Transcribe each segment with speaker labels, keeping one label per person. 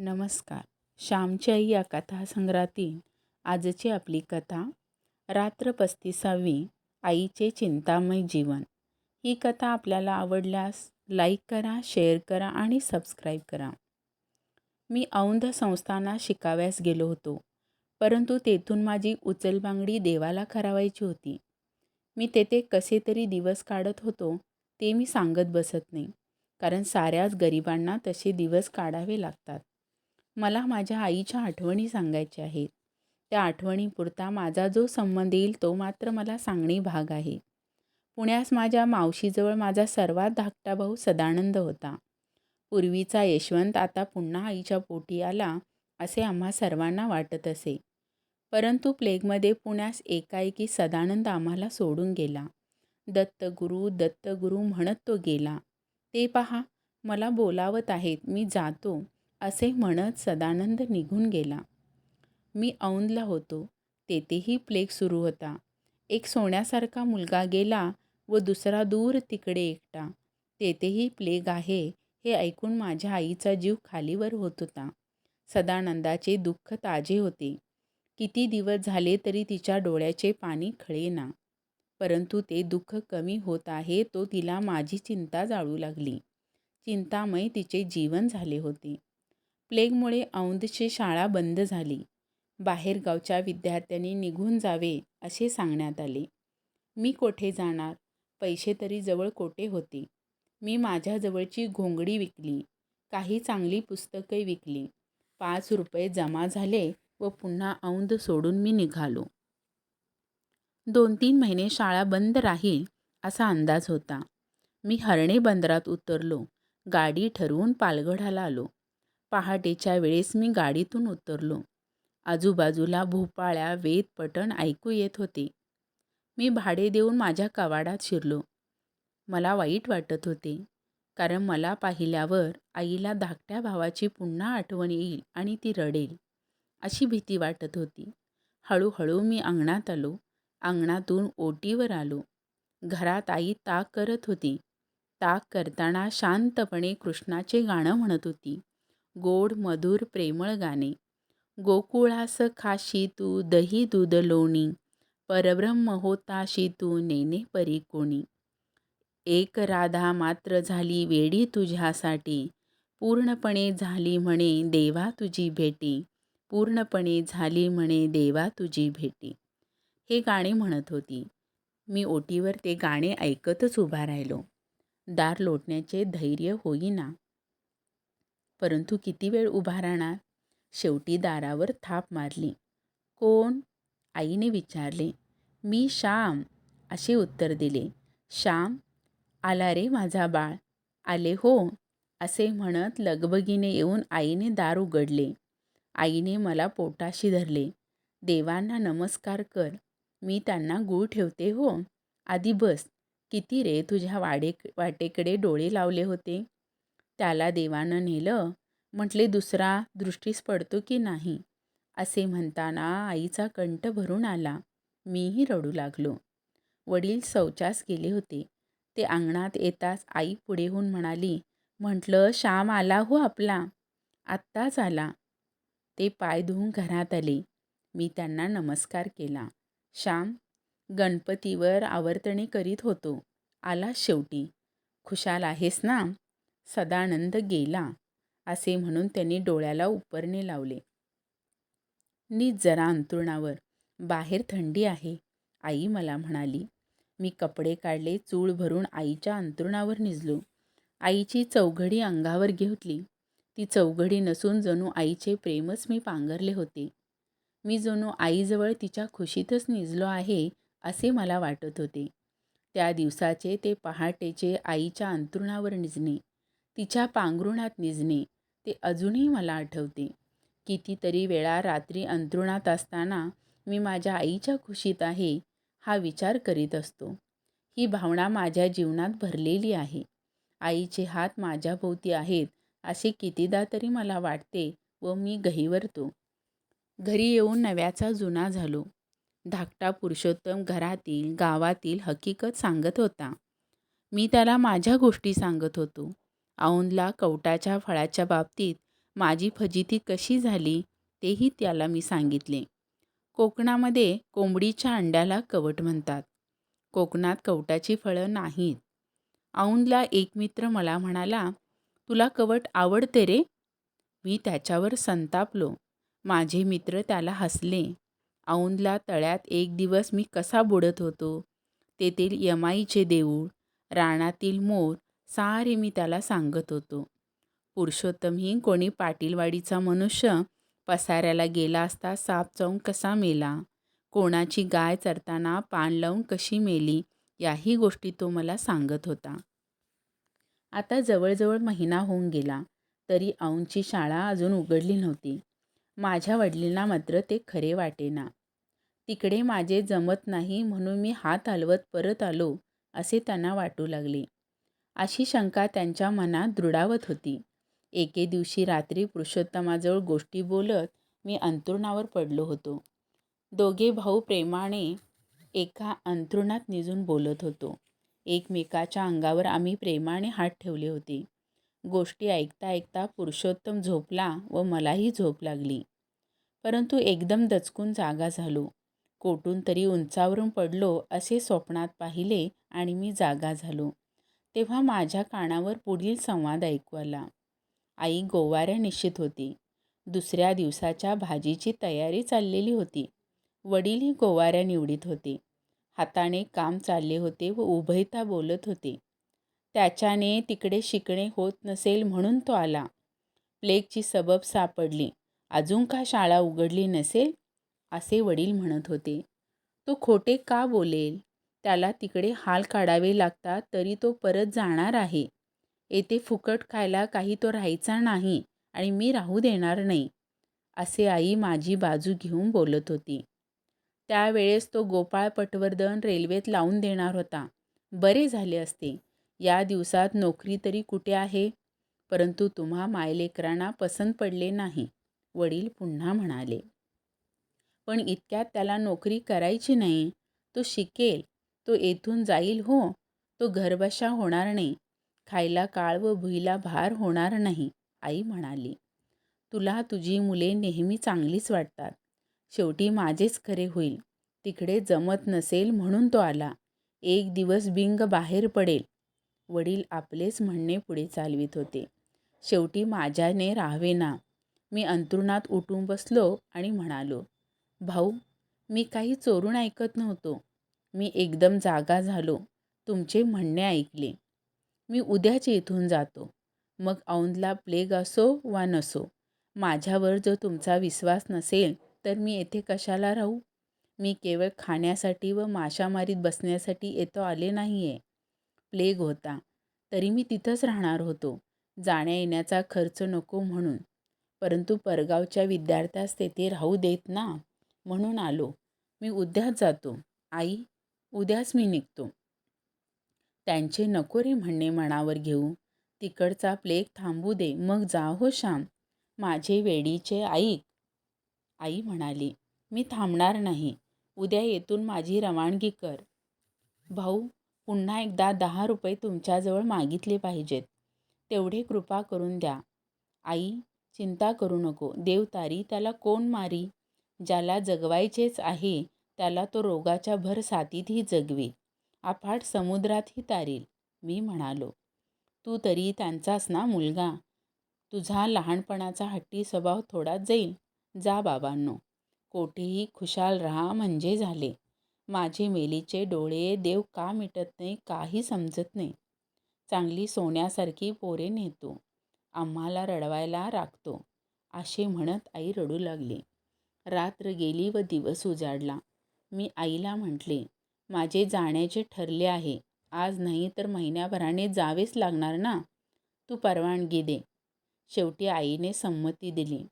Speaker 1: नमस्कार. श्यामची आई या कथासंग्रहातील आजची आपली कथा रात्र पस्तीसावी आईचे चिंतामय जीवन. ही कथा आपल्याला आवडल्यास लाईक करा शेअर करा आणि सबस्क्राईब करा. मी औंध संस्थानात शिकाव्यास गेलो होतो परंतु तेथून माझी उचलबांगडी देवाला करावायची होती. मी तेथे कसे तरी दिवस काढत होतो ते मी सांगत बसत नाही कारण साऱ्याच गरिबांना तसे दिवस काढावे लागतात. मला माझ्या आईच्या आठवणी सांगायच्या आहेत. त्या आठवणीपुरता माझा जो संबंध येईल तो मात्र मला सांगणे भाग आहे. पुण्यास माझ्या मावशीजवळ माझा सर्वात धाकटा भाऊ सदानंद होता. पूर्वीचा यशवंत आता पुन्हा आईच्या पोटी आला असे आम्हा सर्वांना वाटत असे. परंतु प्लेगमध्ये पुण्यास एकाएकी सदानंद आम्हाला सोडून गेला. दत्तगुरू दत्तगुरू म्हणत तो गेला. ते पहा मला बोलावत आहेत मी जातो. असे म्हणत सदानंद निघून गेला. मी औंधला होतो. तेथेही प्लेग सुरू होता. एक सोन्यासारखा मुलगा गेला व दुसरा दूर तिकडे एकटा. तेथेही प्लेग आहे हे ऐकून माझ्या आईचा जीव खालीवर होत होता. सदानंदाचे दुःख ताजे होते. किती दिवस झाले तरी तिच्या डोळ्याचे पाणी खळेना. परंतु ते दुःख कमी होत आहे तो तिला माझी चिंता जाळू लागली. चिंतामय तिचे जीवन झाले होते. प्लेगमुळे औंधची शाळा बंद झाली. बाहेरगावच्या विद्यार्थ्यांनी निघून जावे असे सांगण्यात आले. मी कोठे जाणार? पैसे तरी जवळ कोठे होते? मी माझ्याजवळची घोंगडी विकली काही चांगली पुस्तके विकली. पाच रुपये जमा झाले व पुन्हा औंध सोडून मी निघालो. दोन तीन महिने शाळा बंद राहील असा अंदाज होता. मी हरणे बंदरात उतरलो. गाडी ठरवून पालघडाला आलो. पहाटेच्या वेळेस मी गाडीतून उतरलो. आजूबाजूला भोपाळ्या वेद पटण ऐकू येत होते. मी भाडे देऊन माझ्या कवाडात शिरलो. मला वाईट वाटत होते कारण मला पाहिल्यावर आईला धाकट्या भावाची पुन्हा आठवण येईल आणि ती रडेल अशी भीती वाटत होती. हळूहळू मी अंगणात आलो. अंगणातून ओटीवर आलो. घरात आई ताक करत होती. ताक करताना शांतपणे कृष्णाचे गाणं म्हणत होती. गोड मधुर प्रेमळ गाणे. गोकुळास खाशी तू दही दूध लोणी. परब्रह्म होताशी तू नेने परी कोणी. एक राधा मात्र झाली वेडी तुझ्यासाठी. पूर्णपणे झाली म्हणे देवा तुझी भेटी. पूर्णपणे झाली म्हणे देवा तुझी भेटी. हे गाणे म्हणत होती. मी ओटीवर ते गाणे ऐकतच उभा राहिलो. दार लोटण्याचे धैर्य होईना. परंतु किती वेळ उभा राहणार? शेवटी दारावर थाप मारली. कोण? आईने विचारले. मी श्याम असे उत्तर दिले. श्याम आला रे माझा बाळ. आले हो असे म्हणत लगबगीने येऊन आईने दार उघडले. आईने मला पोटाशी धरले. देवांना नमस्कार कर. मी त्यांना गूळ ठेवते हो. आधी बस. किती रे तुझ्या वाडे वाटेकडे डोळे लावले होते? त्याला देवानं नेलं. म्हटले दुसरा दृष्टीस पडतो की नाही? असे म्हणताना आईचा कंठ भरून आला. मीही रडू लागलो. वडील शौचास गेले होते. ते अंगणात येताच आई पुढे होऊन म्हणाली म्हटलं श्याम आला हो आपला. आत्ताच आला. ते पाय धुवून घरात आले. मी त्यांना नमस्कार केला. श्याम गणपतीवर आवर्तणे करीत होतो. आला शेवटी. खुशाल आहेस ना? सदानंद गेला असे म्हणून त्यांनी डोळ्याला उपरणे लावले. नी जरा अंतरुणावर बाहेर थंडी आहे आई मला म्हणाली. मी कपडे काढले चूळ भरून आईच्या अंतरुणावर निजलो. आईची चौघडी अंगावर घेतली. ती चौघडी नसून जणू आईचे प्रेमच मी पांघरले होते. मी जणू आईजवळ तिच्या खुशीतच निजलो आहे असे मला वाटत होते. त्या दिवसाचे ते पहाटेचे आईच्या अंतरुणावर निजणे. तिच्या पांघरुणात निजणे ते अजूनही मला आठवते. कितीतरी वेळा रात्री अंतरुणात असताना मी माझ्या आईच्या खुशीत आहे हा विचार करीत असतो. ही भावना माझ्या जीवनात भरलेली आहे. आईचे हात माझ्याभोवती आहेत असे कितीदा तरी मला वाटते व मी गहिवरतो घरी येऊन नव्याचा जुना झालो. धाकटा पुरुषोत्तम घरातील गावातील हकीकत सांगत होता. मी त्याला माझ्या गोष्टी सांगत होतो. औंधला कवटाच्या फळाच्या बाबतीत माझी फजिती कशी झाली तेही त्याला मी सांगितले. कोकणामध्ये कोंबडीच्या अंड्याला कवट म्हणतात. कोकणात कवटाची फळं नाहीत. औंधला एक मित्र मला म्हणाला तुला कवट आवडते रे? मी त्याच्यावर संतापलो. माझे मित्र त्याला हसले. औंधला तळ्यात एक दिवस मी कसा बुडत होतो. तेथील यमाईचे देऊळ रानातील मोर सारे मी त्याला सांगत होतो. पुरुषोत्तमही कोणी पाटीलवाडीचा मनुष्य पसाऱ्याला गेला असता साप चावून कसा मेला? कोणाची गाय चरताना पान लावून कशी मेली? याही गोष्टी तो मला सांगत होता. आता जवळजवळ महिना होऊन गेला तरी औंची शाळा अजून उघडली नव्हती. माझ्या वडिलांना मात्र ते खरे वाटेना. तिकडे माझे जमत नाही म्हणून मी हात हलवत परत आलो असे त्यांना वाटू लागले. अशी शंका त्यांच्या मनात दृढावत होती. एके दिवशी रात्री पुरुषोत्तमाजवळ गोष्टी बोलत मी अंथरुणावर पडलो होतो. दोघे भाऊ प्रेमाने एका अंथरुणात निजून बोलत होतो. एकमेकाच्या अंगावर आम्ही प्रेमाने हात ठेवले होते. गोष्टी ऐकता ऐकता पुरुषोत्तम झोपला व मलाही झोप लागली. परंतु एकदम दचकून जागा झालो. कोठून तरी उंचावरून पडलो असे स्वप्नात पाहिले आणि मी जागा झालो. तेव्हा माझ्या कानावर पुढील संवाद ऐकू आला. आई गोवाऱ्या निश्चित होती. दुसऱ्या दिवसाच्या भाजीची तयारी चाललेली होती. वडीलही गोवाऱ्या निवडीत होते. हाताने काम चालले होते व उभयता बोलत होते. त्याच्याने तिकडे शिकणे होत नसेल म्हणून तो आला. प्लेगची सबब सापडली. अजून का शाळा उघडली नसेल? असे वडील म्हणत होते. तो खोटे का बोलेल? त्याला तिकडे हाल काढावे लागतात तरी तो परत जाणार आहे. येथे फुकट खायला काही तो राहायचा नाही आणि मी राहू देणार नाही असे आई माझी बाजू घेऊन बोलत होती. त्यावेळेस तो गोपाळ पटवर्धन रेल्वेत लावून देणार होता. बरे झाले असते. या दिवसात नोकरी तरी कुठे आहे? परंतु तुम्हा मायलेकरांना पसंत पडले नाही वडील पुन्हा म्हणाले. पण इतक्यात त्याला नोकरी करायची नाही तो शिकेल. तो येथून जाईल हो. तो घरबशा होणार नाही. खायला काळ व भुईला भार होणार नाही आई म्हणाली. तुला तुझी मुले नेहमी चांगलीच वाटतात. शेवटी माझेच खरे होईल. तिकडे जमत नसेल म्हणून तो आला. एक दिवस बिंग बाहेर पडेल. वडील आपलेच म्हणणे पुढे चालवित होते. शेवटी माझ्याने राहावे ना मी अंतरुणात उठून बसलो आणि म्हणालो भाऊ मी काही चोरून ऐकत नव्हतो. मी एकदम जागा झालो. तुमचे म्हणणे ऐकले. मी उद्याच येथून जातो. मग औंधला प्लेग असो वा नसो माझ्यावर जो तुमचा विश्वास नसेल तर मी येथे कशाला राहू? मी केवळ खाण्यासाठी व माशामारीत बसण्यासाठी येतो आले नाही आहे प्लेग होता. तरी मी तिथंच राहणार होतो. जाण्या येण्याचा खर्च नको म्हणून. परंतु परगावच्या विद्यार्थ्यास तेथे राहू देत ना? म्हणून आलो. मी उद्याच जातो. आई उद्याच मी निघतो. त्यांचे नको रे म्हणणे मनावर घेऊ. तिकडचा प्लेग थांबू दे मग जा हो श्याम. माझे वेडीचे ऐक आई म्हणाली मी थांबणार नाही. उद्या येथून माझी रवानगी कर. भाऊ पुन्हा एकदा दहा रुपये तुमच्याजवळ मागितले पाहिजेत. तेवढे कृपा करून द्या. आई चिंता करू नको. देवतारी त्याला कोण मारी? ज्याला जगवायचेच आहे त्याला तो रोगाच्या भर साथीतही जगवी. अफाट समुद्रातही तारील मी म्हणालो. तू तरी त्यांचाच ना मुलगा? तुझा लहानपणाचा हट्टी स्वभाव थोडाच जाईल? जा बाबांनो. कोठेही खुशाल राहा म्हणजे झाले. माझे मेलीचे डोळे देव का मिटत नाही काही समजत नाही. चांगली सोन्यासारखी पोरे नेतो. आम्हाला रडवायला राखतो असे म्हणत आई रडू लागली. रात्र गेली व दिवस उजाडला. मी आईला म्हटले माझे जाण्याचे ठरले आहे. आज नाही तर महिन्याभराने जावेच लागणार ना? तू परवानगी दे. शेवटी आईने संमती दिली.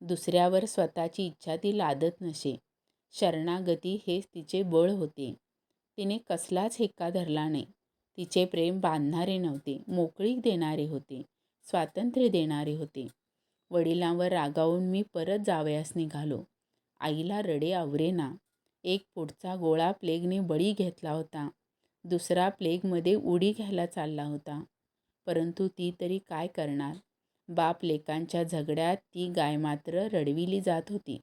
Speaker 1: दुसऱ्यावर स्वतःची इच्छा ती लादत नसे. शरणागती हेच तिचे बळ होते. तिने कसलाच हेक्का धरला नाही. तिचे प्रेम बांधणारे नव्हते मोकळीक देणारे होते स्वातंत्र्य देणारे होते. वडिलांवर रागावून मी परत जावयास निघालो. आईला रडे आवरेना एक पुढचा गोळा प्लेगने बळी घेतला होता दुसरा प्लेगमध्ये उडी घ्यायला चालला होता परंतु ती तरी काय करणार बाप लेकांच्या झगड्यात ती गाय मात्र रडविली जात होती.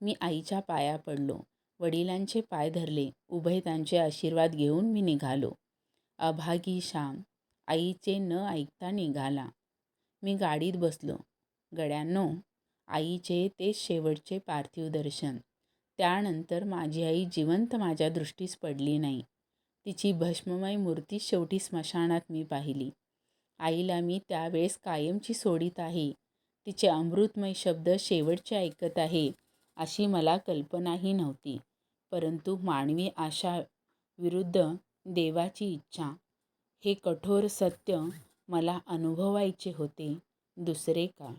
Speaker 1: मी आईच्या पाया पडलो. वडिलांचे पाय धरले. उभयतांचे आशीर्वाद घेऊन मी निघालो. अभागी श्याम आईचे न ऐकता निघाला. मी गाडीत बसलो. गड्यांनो, आईचे ते शेवटचे पार्थिव दर्शन. त्यानंतर माझी आई जिवंत माझ्या दृष्टीस पडली नाही. तिची भस्ममय मूर्ती शेवटी स्मशानात मी पाहिली. आईला मी त्यावेळेस कायमची सोडीत आहे. तिचे अमृतमय शब्द शेवटचे ऐकत आहे अशी मला कल्पनाही नव्हती. परंतु मानवी आशा विरुद्ध देवाची इच्छा हे कठोर सत्य मला अनुभवायचे होते. दुसरे काय